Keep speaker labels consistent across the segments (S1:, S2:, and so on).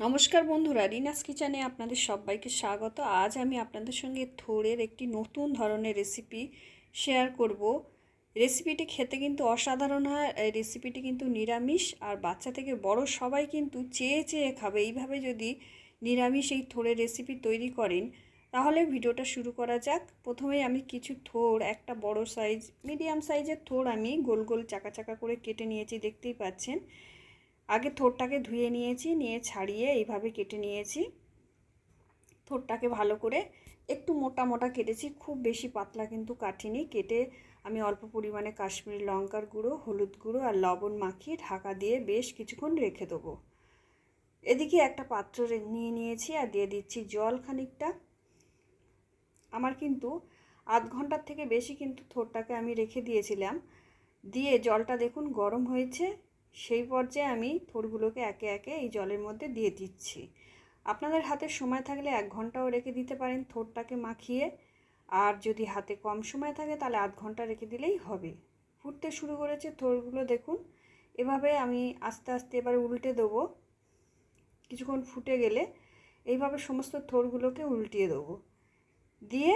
S1: নমস্কার বন্ধুরা, রিনাস কিচেনে আপনাদের সবাইকে স্বাগত। আজ আমি আপনাদের সঙ্গে থোড়ের একটি নতুন ধরনের রেসিপি শেয়ার করব। রেসিপিটি খেতে কিন্তু অসাধারণ হয়, এই রেসিপিটি কিন্তু নিরামিষ, আর বাচ্চা থেকে বড় সবাই কিন্তু চেয়ে চেয়ে খাবে। এইভাবে যদি নিরামিষ এই থোড়ের রেসিপি তৈরি করেন, তাহলে ভিডিওটা শুরু করা যাক। প্রথমেই আমি কিছু থোড়, একটা বড় সাইজ মিডিয়াম সাইজের থোড় আমি গোল গোল চাকা চাকা করে কেটে নিয়েছি, দেখতেই পাচ্ছেন। আগে থোরটাকে ধুয়ে নিয়েছি, নিয়ে ছাড়িয়ে এইভাবে কেটে নিয়েছি। থোরটাকে ভালো করে একটু মোটা মোটা কেটেছি, খুব বেশি পাতলা কিন্তু কাটিনি। কেটে আমি অল্প পরিমাণে কাশ্মীরি লঙ্কার গুঁড়ো, হলুদ গুঁড়ো আর লবণ মাখিয়ে ঢাকা দিয়ে বেশ কিছুক্ষণ রেখে দেবো। এদিকে একটা পাত্র নিয়ে নিয়েছি আর দিয়ে দিচ্ছি জল খানিকটা। আমার কিন্তু আধ ঘণ্টার থেকে বেশি কিন্তু থোরটাকে আমি রেখে দিয়েছিলাম। দিয়ে জলটা দেখুন গরম হয়েছে। সেই পর্যায়ে আমি থোড়গুলোকে একে একে এই জলের মধ্যে দিয়ে দিচ্ছি। আপনাদের হাতে সময় থাকলে এক ঘন্টাও রেখে দিতে পারেন থোড়টাকে মাখিয়ে। আর যদি হাতে কম সময় থাকে তাহলে আধ ঘণ্টা রেখে দিলেই হবে। ফুটতে শুরু করেছে থোড়গুলো দেখুন। এভাবে আমি আস্তে আস্তে এবার উল্টে দেবো। কিছুক্ষণ ফুটে গেলে এইভাবে সমস্ত থোড়গুলোকে উল্টিয়ে দেবো। দিয়ে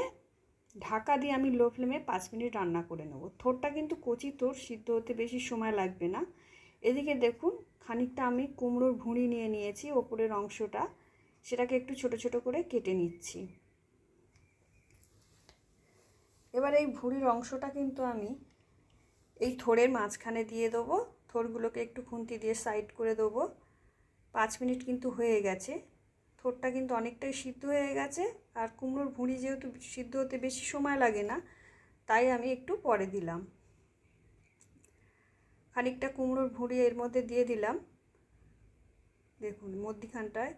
S1: ঢাকা দিয়ে আমি লো ফ্লেমে পাঁচ মিনিট রান্না করে নেব। থোড়টা কিন্তু কচি থোড় সিদ্ধ হতে বেশি সময় লাগবে না। এদিকে দেখুন, খানিকটা আমি কুমড়োর ভুঁড়ি নিয়ে নিয়েছি, ওপরের অংশটা। সেটাকে একটু ছোট ছোট করে কেটে নিচ্ছি। এবার এই ভুঁড়ির অংশটা কিন্তু আমি এই থোড়ের মাঝখানে দিয়ে দেবো। থোড়গুলোকে একটু খুন্তি দিয়ে সাইড করে দেবো। পাঁচ মিনিট কিন্তু হয়ে গেছে। থোড়টা কিন্তু অনেকটাই সিদ্ধ হয়ে গেছে। আর কুমড়োর ভুঁড়ি যেহেতু সিদ্ধ হতে বেশি সময় লাগে না, তাই আমি একটু পরে দিলাম। খানিকটা কুমড়োর ভুঁড়ি এর মধ্যে দিয়ে দিলাম। দেখুন, মধ্যিখানটায়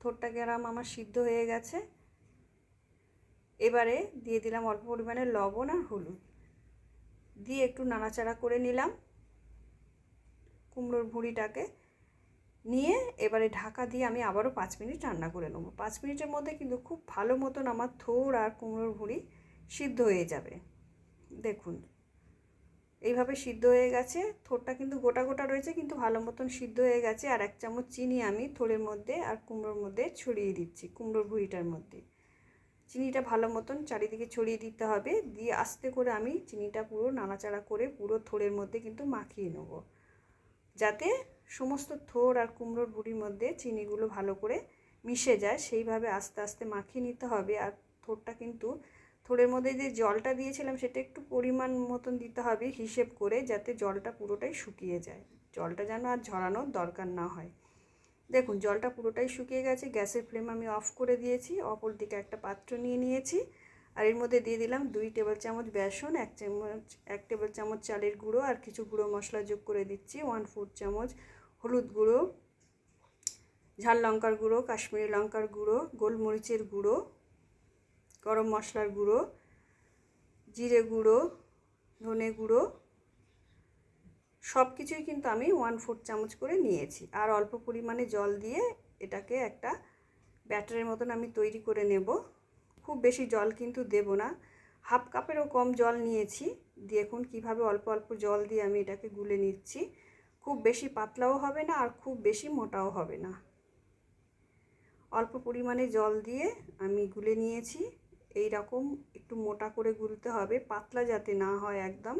S1: থোরটা গ্যারাম আমার সিদ্ধ হয়ে গেছে। এবারে দিয়ে দিলাম অল্প পরিমাণে লবণ আর হলুদ। দিয়ে একটু নাড়াচাড়া করে নিলাম। কুমড়োর ভুঁড়িটাকে নিয়ে এবারে ঢাকা দিয়ে আমি আবারও পাঁচ মিনিট রান্না করে নেব। পাঁচ মিনিটের মধ্যে কিন্তু খুব ভালো মতন আমার থোর আর কুমড়োর ভুঁড়ি সিদ্ধ হয়ে যাবে। দেখুন এইভাবে সিদ্ধ হয়ে গেছে। থোরটা কিন্তু গোটা গোটা রয়েছে, কিন্তু ভালো মতন সিদ্ধ হয়ে গেছে। আর এক চামচ চিনি আমি থোরের মধ্যে আর কুমড়োর মধ্যে ছড়িয়ে দিচ্ছি, কুমড়োর ভুঁড়িটার মধ্যে। চিনিটা ভালো মতন চারিদিকে ছড়িয়ে দিতে হবে। দিয়ে আস্তে করে আমি চিনিটা পুরো নাড়াচাড়া করে পুরো থোরের মধ্যে কিন্তু মাখিয়ে নেব। যাতে সমস্ত থোর আর কুমড়োর বুড়ির মধ্যে চিনিগুলো ভালো করে মিশে যায়, সেইভাবে আস্তে আস্তে মাখিয়ে নিতে হবে। আর থোরটা কিন্তু থোড়ের মধ্যে যে জলটা দিয়েছিলাম সেটা একটু পরিমাণ মতন দিতে হবে হিসেব করে যাতে জলটা পুরোটাই শুকিয়ে যায়। জলটা যেন আর ঝরানোর দরকার না হয়। দেখুন, জলটা পুরোটাই শুকিয়ে গেছে, গ্যাসের ফ্লেম আমি অফ করে দিয়েছি অপর দিকে একটা পাত্র নিয়ে নিয়েছি, আর এর মধ্যে দিয়ে দিলাম দুই টেবিল চামচ বেসন, এক চামচ, এক টেবিল চামচ চালের গুঁড়ো, আর কিছু গুঁড়ো মশলা যোগ করে দিচ্ছি ওয়ান ফোর চামচ হলুদ গুঁড়ো, ঝাল লঙ্কার গুঁড়ো, কাশ্মীরি লঙ্কার গুঁড়ো, গোলমরিচের গুঁড়ো গরম মশলার গুঁড়ো, জিরে গুঁড়ো, ধনে গুঁড়ো সব কিছুই কিন্তু আমি ওয়ান ফোর চামচ করে নিয়েছি। আর অল্প পরিমাণে জল দিয়ে এটাকে একটা ব্যাটারের মতন আমি তৈরি করে নেব। খুব বেশি জল কিন্তু দেব না। হাফ কাপেরও কম জল নিয়েছি। দেখুন কীভাবে অল্প অল্প জল দিয়ে আমি এটাকে গুলে নিচ্ছি। খুব বেশি পাতলাও হবে না আর খুব বেশি মোটাও হবে না। অল্প পরিমাণে জল দিয়ে আমি গুলে নিয়েছি। এই রকম একটু মোটা করে গুলতে হবে, পাতলা যাতে না হয় একদম।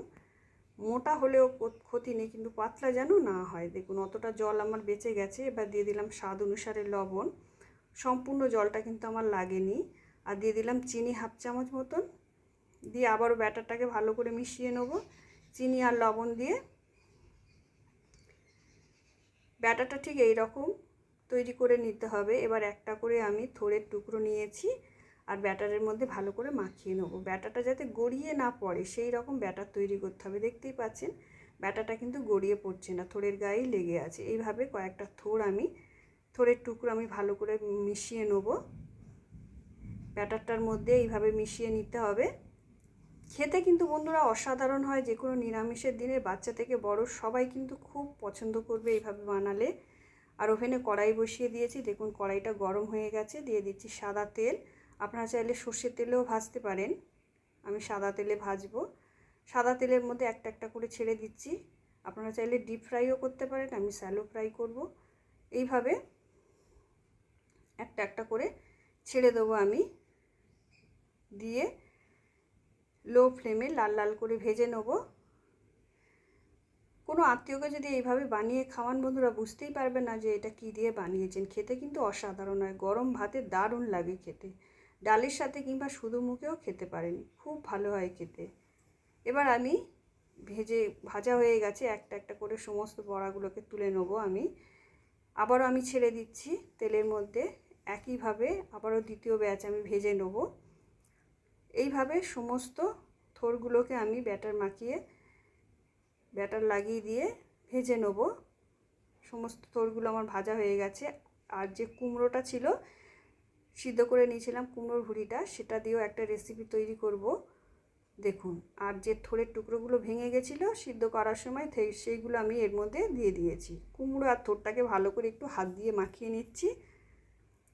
S1: মোটা হলেও ক্ষতি নেই, কিন্তু পাতলা যেন না হয়। দেখুন, অতটা জল আমার বেঁচে গেছে, এবার দিয়ে দিলাম স্বাদ অনুসারে লবণ। সম্পূর্ণ জলটা কিন্তু আমার লাগেনি। আর দিয়ে দিলাম চিনি হাফ চামচ মতন। দিয়ে আবারও ব্যাটারটাকে ভালো করে মিশিয়ে নেব। চিনি আর লবণ দিয়ে ব্যাটারটা ঠিক এই রকম তৈরি করে নিতে হবে। এবার একটা করে আমি থোড়ের টুকরো নিয়েছি। আর ব্যাটারের মধ্যে ভালো করে মাখিয়ে নেব। ব্যাটাটা যাতে গড়িয়ে না পড়ে, সেই রকম ব্যাটার তৈরি করতে হবে। দেখতেই পাচ্ছেন ব্যাটাটা কিন্তু গড়িয়ে পড়ছে না, থোড়ের গায়েই লেগে আছে। এইভাবে কয়েকটা থোড় আমি, থোড়ের টুকরো আমি ভালো করে মিশিয়ে নেব। ব্যাটারটার মধ্যে এইভাবে মিশিয়ে নিতে হবে। খেতে কিন্তু বন্ধুরা অসাধারণ হয়, যে কোনো নিরামিষের দিনে বাচ্চা থেকে বড় সবাই কিন্তু খুব পছন্দ করবে এইভাবে বানালে। আর ওভেনে কড়াই বসিয়ে দিয়েছি, দেখুন কড়াইটা গরম হয়ে গেছে, দিয়ে দিচ্ছি সাদা তেল। আপনারা চাইলে সর্ষের তেলেও ভাজতে পারেন। আমি সাদা তেলে ভাজবো। সাদা তেলের মধ্যে একটা একটা করে ছেড়ে দিচ্ছি। আপনারা চাইলে ডিপ ফ্রাইও করতে পারেন, আমি স্যালো ফ্রাই করব। এইভাবে একটা একটা করে ছেড়ে দেবো আমি। দিয়ে লো ফ্লেমে লাল লাল করে ভেজে নেব। কোনো আত্মীয়কে যদি এইভাবে বানিয়ে খাওয়ান, বন্ধুরা বুঝতেই পারবে না যে এটা কী দিয়ে বানিয়েছেন। খেতে কিন্তু অসাধারণ হয়, গরম ভাতে দারুণ লাগে খেতে। ডালের সাথে কিংবা শুধু মুখেও খেতে পারেন। খুব ভালো হয় খেতে। এবার আমি ভেজে, ভাজা হয়ে গেছে, একটা একটা করে সমস্ত বড়াগুলোকে তুলে নেব আমি। আবারও আমি ছেড়ে দিচ্ছি তেলের মধ্যে। একইভাবে আবারও দ্বিতীয় ব্যাচ আমি ভেজে নেব। এইভাবে সমস্ত থোরগুলোকে আমি ব্যাটার মাখিয়ে, ব্যাটার লাগিয়ে দিয়ে ভেজে নেব। সমস্ত থোরগুলো আমার ভাজা হয়ে গেছে। আর যে কুমড়োটা ছিল সিদ্ধ করে নিয়েছিলাম কুমড়োর ভুড়িটা, সেটা দিয়েও একটা রেসিপি তৈরি করব। দেখুন, আর যে থোড়ের টুকরোগুলো ভেঙে গেছিল সিদ্ধ করার সময় সেইগুলো আমি এর মধ্যে দিয়ে দিয়েছি। কুমড়ো আর থোরটাকে ভালো করে একটু হাত দিয়ে মাখিয়ে নিচ্ছি।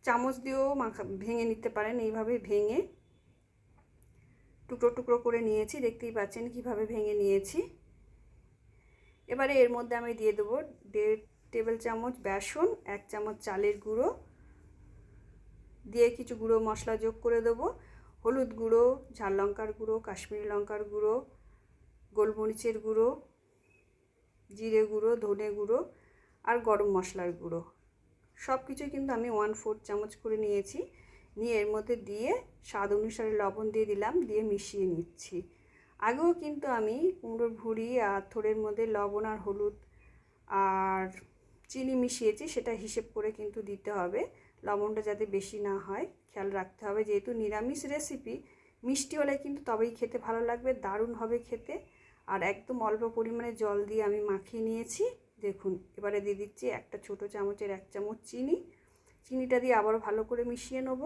S1: চামচ দিয়েও মাখা, ভেঙে নিতে পারেন এইভাবে ভেঙে। টুকরো টুকরো করে নিয়েছি, দেখতেই পাচ্ছেন কীভাবে ভেঙে নিয়েছি। এবারে এর মধ্যে আমি দিয়ে দেবো দেড় টেবিল চামচ বেসন, এক চামচ চালের গুঁড়ো দিয়ে কিছু গুঁড়ো মশলা যোগ করে দেবো। হলুদ গুঁড়ো, ঝাল লঙ্কার গুঁড়ো, কাশ্মীরি লঙ্কার গুঁড়ো, গোলমরিচের গুঁড়ো, জিরে গুঁড়ো, ধনে গুঁড়ো আর গরম মশলার গুঁড়ো। সব কিছুই কিন্তু আমি ওয়ান ফোর্থ চামচ করে নিয়েছি। নিয়ে এর মধ্যে দিয়ে স্বাদ অনুসারে লবণ দিয়ে দিলাম, দিয়ে মিশিয়ে নিচ্ছি। আগেও কিন্তু আমি কুমড়োর ভুড়ি আর থোড়ের মধ্যে লবণ আর হলুদ আর চিনি মিশিয়েছি, সেটা হিসেব করে কিন্তু দিতে হবে। লবণটা যাতে বেশি না হয়, খেয়াল রাখতে হবে। যেহেতু নিরামিষ রেসিপি মিষ্টি হলে কিন্তু তবেই খেতে ভালো লাগবে, দারুণ হবে খেতে। আর একদম অল্প পরিমাণে জল দিয়ে আমি মাখিয়ে নিয়েছি। দেখুন, এবারে দিয়ে দিচ্ছি একটা ছোট চামচের এক চামচ চিনি। চিনিটা দিয়ে আবার ভালো করে মিশিয়ে নেব।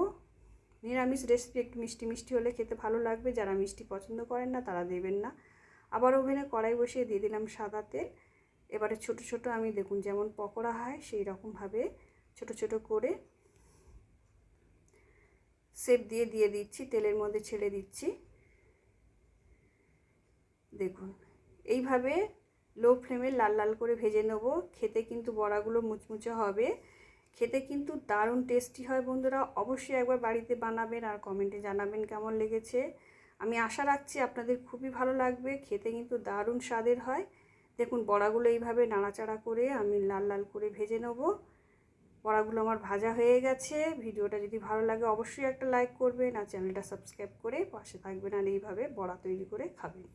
S1: নিরামিষ রেসিপি একটু মিষ্টি মিষ্টি হলে খেতে ভালো লাগবে। যারা মিষ্টি পছন্দ করেন না, তারা দেবেন না। আবার ওভেনে কড়াই বসিয়ে দিয়ে দিলাম সাদা তেল। এবারে ছোট ছোট আমি, দেখুন যেমন পকোড়া হয় সেই রকমভাবে ছোট ছোট করে সেপ দিয়ে দিয়ে দিচ্ছি, তেলের মধ্যে ছেড়ে দিচ্ছি। দেখুন, এইভাবে লো ফ্লেমে লাল লাল করে ভেজে নেব। খেতে কিন্তু বড়াগুলো মুচমুচে হবে। খেতে কিন্তু দারুণ টেস্টি হয় বন্ধুরা। অবশ্যই একবার বাড়িতে বানাবেন আর কমেন্টে জানাবেন কেমন লেগেছে। আমি আশা রাখছি আপনাদের খুবই ভালো লাগবে। খেতে কিন্তু দারুণ স্বাদের হয়। দেখুন, বড়াগুলো এইভাবে নাড়াচাড়া করে আমি লাল লাল করে ভেজে নেব। বড়াগুলো আমার ভাজা হয়ে গেছে। ভিডিওটা যদি ভালো লাগে অবশ্যই একটা লাইক করবেন আর চ্যানেলটা সাবস্ক্রাইব করে পাশে থাকবেন আর এইভাবে বড়া তৈরি করে খাবেন।